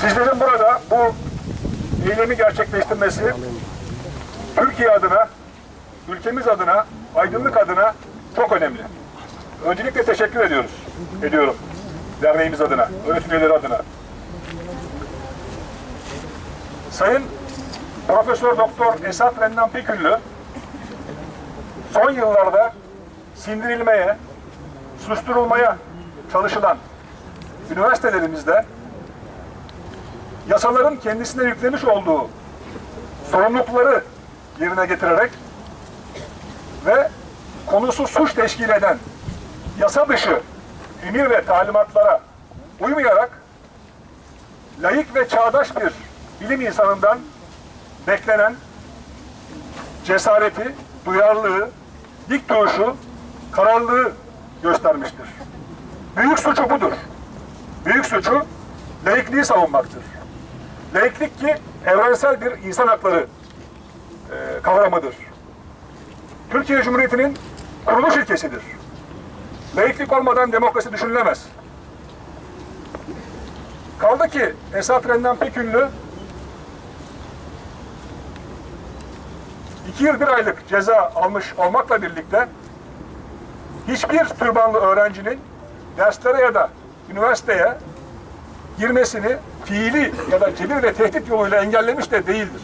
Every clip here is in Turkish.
Sizlerin burada bu eylemi gerçekleştirmesi Türkiye adına, ülkemiz adına, aydınlık adına çok önemli. Öncelikle teşekkür ediyoruz. Ediyorum. Derneğimiz adına, öğretim üyeleri adına. Sayın Profesör Doktor Esat Rendan Peküllü son yıllarda sindirilmeye, susturulmaya çalışılan üniversitelerimizde yasaların kendisine yüklemiş olduğu sorumlulukları yerine getirerek ve konusu suç teşkil eden yasa dışı emir ve talimatlara uymayarak layık ve çağdaş bir bilim insanından beklenen cesareti, duyarlılığı, dik duruşu, kararlılığı göstermiştir. Büyük suçu budur. Büyük suçu laikliği savunmaktır. Laiklik ki evrensel bir insan hakları e, kavramıdır. Türkiye Cumhuriyeti'nin kuruluş ilkesidir. Laiklik olmadan demokrasi düşünülemez. Kaldı ki Esat Rendan Pekünlü iki yıl bir aylık ceza almış olmakla birlikte hiçbir türbanlı öğrencinin derslere ya da üniversiteye girmesini fiili ya da cebir ve tehdit yoluyla engellemiş de değildir.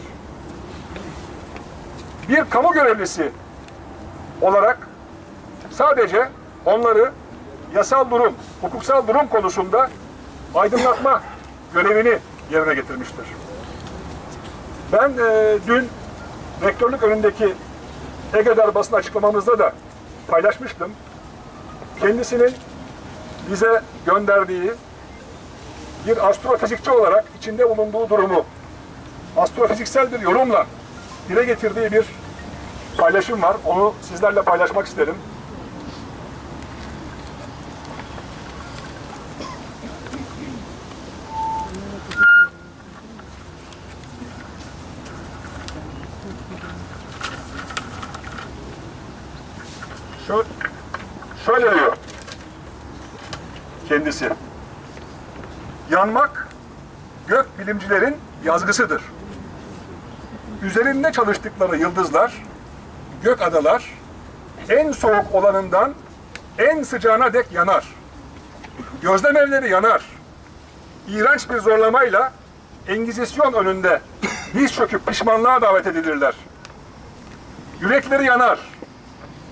Bir kamu görevlisi olarak sadece onları yasal durum, hukuksal durum konusunda aydınlatma görevini yerine getirmiştir. Ben e, dün rektörlük önündeki Ege'dar basın açıklamamızda da paylaşmıştım. Kendisinin bize gönderdiği bir astrofizikçi olarak içinde bulunduğu durumu astrofiziksel bir yorumla dile getirdiği bir paylaşım var. Onu sizlerle paylaşmak isterim. Şöyle, diyor kendisi. Yanmak gök bilimcilerin yazgısıdır. Üzerinde çalıştıkları yıldızlar, gök adalar en soğuk olanından en sıcağına dek yanar. Gözlem evleri yanar. İğrenç bir zorlamayla Engizisyon önünde diz çöküp pişmanlığa davet edilirler. Yürekleri yanar.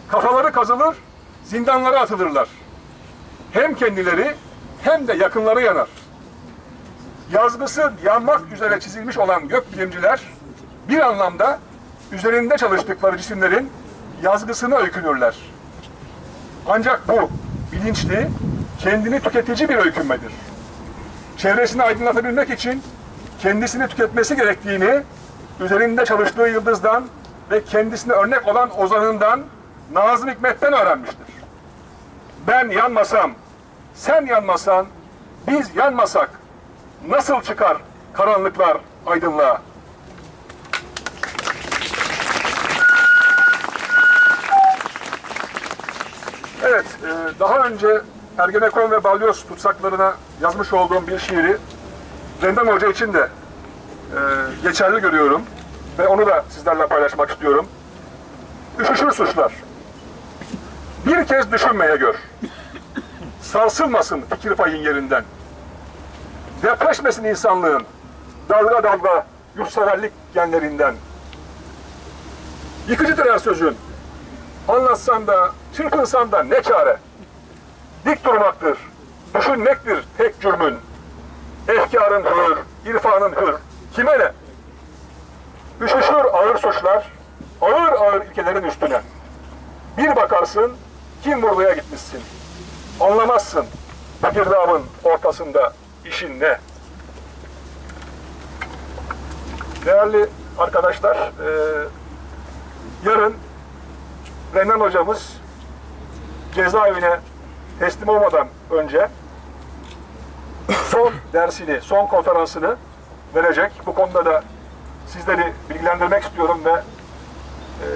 Kafaları kazılır, zindanlara atılırlar. Hem kendileri hem de yakınları yanar. Yazgısı yanmak üzere çizilmiş olan gökbilimciler bir anlamda üzerinde çalıştıkları cisimlerin yazgısını öykünürler. Ancak bu bilinçli, kendini tüketici bir öykünmedir. Çevresini aydınlatabilmek için kendisini tüketmesi gerektiğini üzerinde çalıştığı yıldızdan ve kendisine örnek olan ozanından Nazım Hikmet'ten öğrenmiştir. Ben yanmasam, sen yanmasan, biz yanmasak nasıl çıkar karanlıklar aydınlığa? Evet, e, daha önce Ergenekon ve Balyoz tutsaklarına yazmış olduğum bir şiiri Rendan Hoca için de e, geçerli görüyorum ve onu da sizlerle paylaşmak istiyorum. Üşüşür suçlar. Bir kez düşünmeye gör. Sarsılmasın fikir fayın yerinden. Depreşmesin insanlığın dalga dalga yurtseverlik genlerinden. Yıkıcıdır her sözün. Anlatsan da, çırpınsan da ne çare? Dik durmaktır, düşünmektir tek cürmün. Efkarın hür, irfanın hür, kime ne? Üşüşür ağır suçlar, ağır ağır ilkelerin üstüne. Bir bakarsın, kim buraya gitmişsin? Anlamazsın, girdabın ortasında işin ne? Değerli arkadaşlar, e, yarın Renan hocamız cezaevine teslim olmadan önce son dersini, son konferansını verecek. Bu konuda da sizleri bilgilendirmek istiyorum ve e,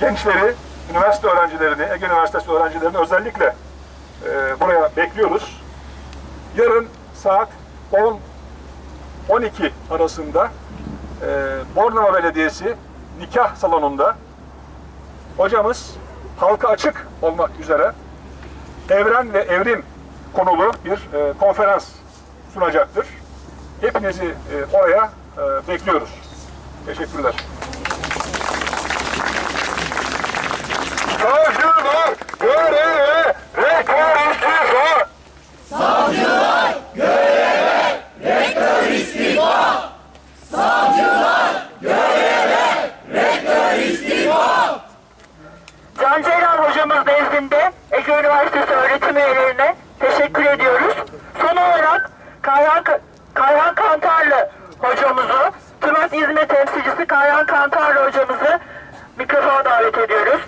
gençleri, üniversite öğrencilerini, Ege Üniversitesi öğrencilerini özellikle e, buraya bekliyoruz. Yarın saat 10 12 arasında e, Bornova Belediyesi nikah salonunda hocamız halka açık olmak üzere evren ve evrim konulu bir e, konferans sunacaktır. Hepinizi e, oraya e, bekliyoruz. Teşekkürler. Savcılar göreve rektör istifa. Can Ceylan hocamız nezdinde Ege Üniversitesi öğretim üyelerine teşekkür ediyoruz. Son olarak Kayhan, Kayhan Kantarlı hocamızı, Tırnak İzmir temsilcisi Kayhan Kantarlı hocamızı mikrofona davet ediyoruz.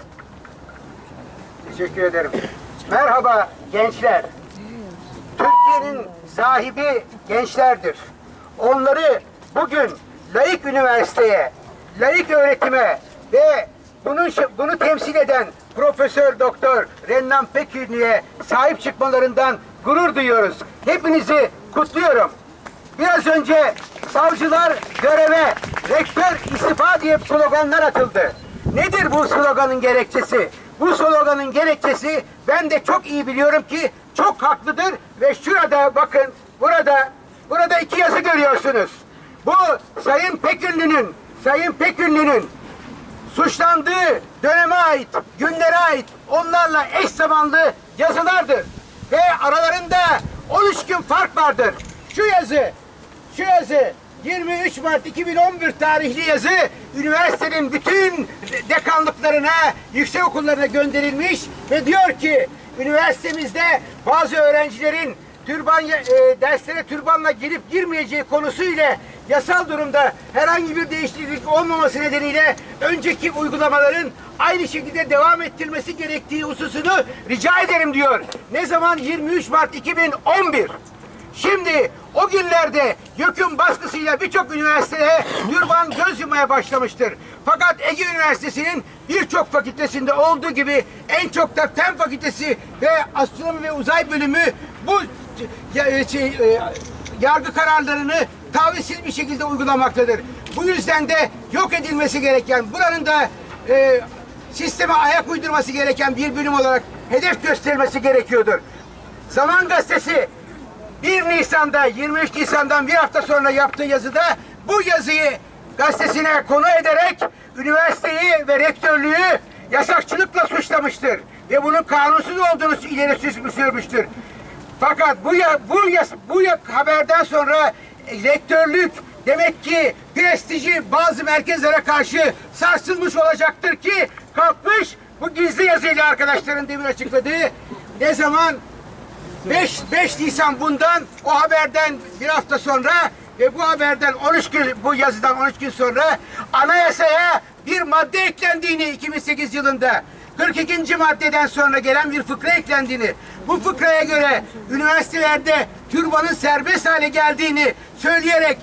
Teşekkür ederim. Merhaba gençler. Türkiye'nin sahibi gençlerdir. Onları bugün layık üniversiteye, layık öğretime ve bunun bunu temsil eden Profesör Doktor Rennan Pekünlü'ye sahip çıkmalarından gurur duyuyoruz. Hepinizi kutluyorum. Biraz önce savcılar göreve, rektör istifa diye sloganlar atıldı. Nedir bu sloganın gerekçesi? Bu sloganın gerekçesi ben de çok iyi biliyorum ki çok haklıdır ve şurada bakın burada burada iki yazı görüyorsunuz. Bu Sayın Pekünlü'nün Sayın Pekünlü'nün suçlandığı döneme ait, günlere ait onlarla eş zamanlı yazılardır. Ve aralarında 13 gün fark vardır. Şu yazı, şu yazı 23 Mart 2011 tarihli yazı üniversitenin bütün dekanlıklarına, yüksek okullarına gönderilmiş ve diyor ki üniversitemizde bazı öğrencilerin türban e, derslere türbanla girip girmeyeceği konusuyla yasal durumda herhangi bir değişiklik olmaması nedeniyle önceki uygulamaların aynı şekilde devam ettirilmesi gerektiği hususunu rica ederim diyor. Ne zaman? 23 Mart 2011. Şimdi o günlerde YÖK'ün baskısıyla birçok üniversiteye türban göz yummaya başlamıştır. Fakat Ege Üniversitesi'nin birçok fakültesinde olduğu gibi en çok da Fen Fakültesi ve Astronomi ve Uzay Bölümü bu e, şey, e, yargı kararlarını tavizsiz bir şekilde uygulamaktadır. Bu yüzden de yok edilmesi gereken, buranın da e, sisteme ayak uydurması gereken bir bölüm olarak hedef gösterilmesi gerekiyordur. Zaman Gazetesi 1 Nisan'da 23 Nisan'dan bir hafta sonra yaptığı yazıda bu yazıyı gazetesine konu ederek üniversiteyi ve rektörlüğü yasakçılıkla suçlamıştır. Ve bunun kanunsuz olduğunu ileri sür- sürmüştür. Fakat bu ya, bu ya, bu ya haberden sonra rektörlük demek ki prestiji bazı merkezlere karşı sarsılmış olacaktır ki kalkmış bu gizli yazıyla arkadaşların demin açıkladığı ne zaman 5, 5 Nisan bundan o haberden bir hafta sonra ve bu haberden 13 gün bu yazıdan 13 gün sonra anayasaya bir madde eklendiğini 2008 yılında 42. maddeden sonra gelen bir fıkra eklendiğini bu fıkraya göre üniversitelerde türbanın serbest hale geldiğini söyleyerek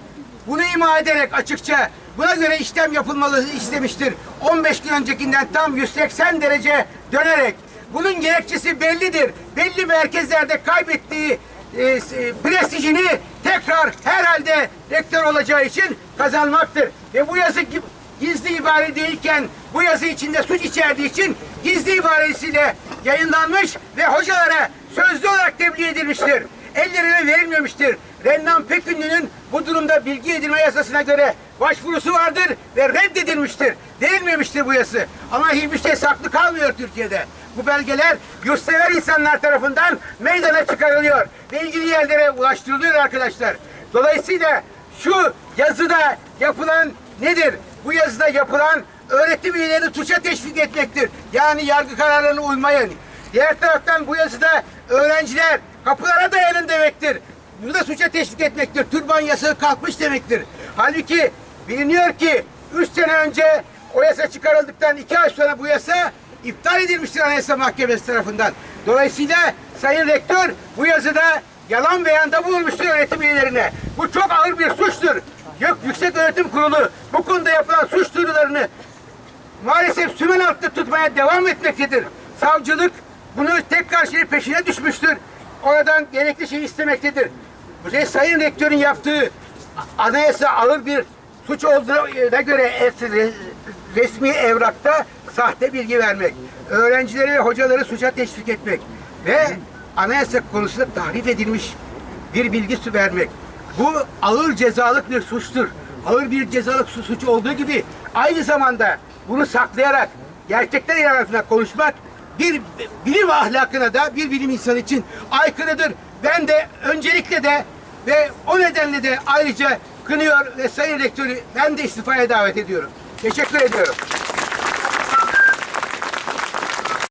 bunu ima ederek açıkça buna göre işlem yapılmalı istemiştir. 15 gün öncekinden tam 180 derece dönerek bunun gerekçesi bellidir. Belli merkezlerde kaybettiği e, prestijini tekrar herhalde rektör olacağı için kazanmaktır. Ve bu yazı gi- gizli ibare değilken bu yazı içinde suç içerdiği için gizli ibaresiyle yayınlanmış ve hocalara sözlü olarak tebliğ edilmiştir. Ellerine verilmemiştir. Rennan Pekünlü'nün bu durumda bilgi edilme yasasına göre başvurusu vardır ve reddedilmiştir. Verilmemiştir bu yası. Ama hiçbir şey saklı kalmıyor Türkiye'de. Bu belgeler yurtsever insanlar tarafından meydana çıkarılıyor ve ilgili yerlere ulaştırılıyor arkadaşlar. Dolayısıyla şu yazıda yapılan nedir? Bu yazıda yapılan öğretim üyeleri suça teşvik etmektir. Yani yargı kararlarına uymayın. Diğer taraftan bu yazıda öğrenciler kapılara dayanın demektir. Bu da suça teşvik etmektir. Türban yasağı kalkmış demektir. Halbuki biliniyor ki 3 sene önce o yasa çıkarıldıktan 2 ay sonra bu yasa iptal edilmiştir Anayasa Mahkemesi tarafından. Dolayısıyla Sayın Rektör bu yazıda yalan beyanda bulunmuştur öğretim üyelerine. Bu çok ağır bir suçtur. Yüksek Öğretim Kurulu bu konuda yapılan suç duyurularını maalesef sümen altında tutmaya devam etmektedir. Savcılık bunu tekrar şeyi peşine düşmüştür. Oradan gerekli şeyi istemektedir. Şey Sayın Rektör'ün yaptığı anayasa ağır bir suç olduğuna göre es- resmi evrakta sahte bilgi vermek, öğrencileri ve hocaları suça teşvik etmek ve anayasa konusunda tahrif edilmiş bir bilgi vermek. Bu ağır cezalık bir suçtur. Ağır bir cezalık su- suç olduğu gibi aynı zamanda bunu saklayarak gerçekler yararına konuşmak bir bilim ahlakına da bir bilim insanı için aykırıdır. Ben de öncelikle de ve o nedenle de ayrıca kınıyor ve Sayın Rektörü ben de istifaya davet ediyorum. Teşekkür ediyorum.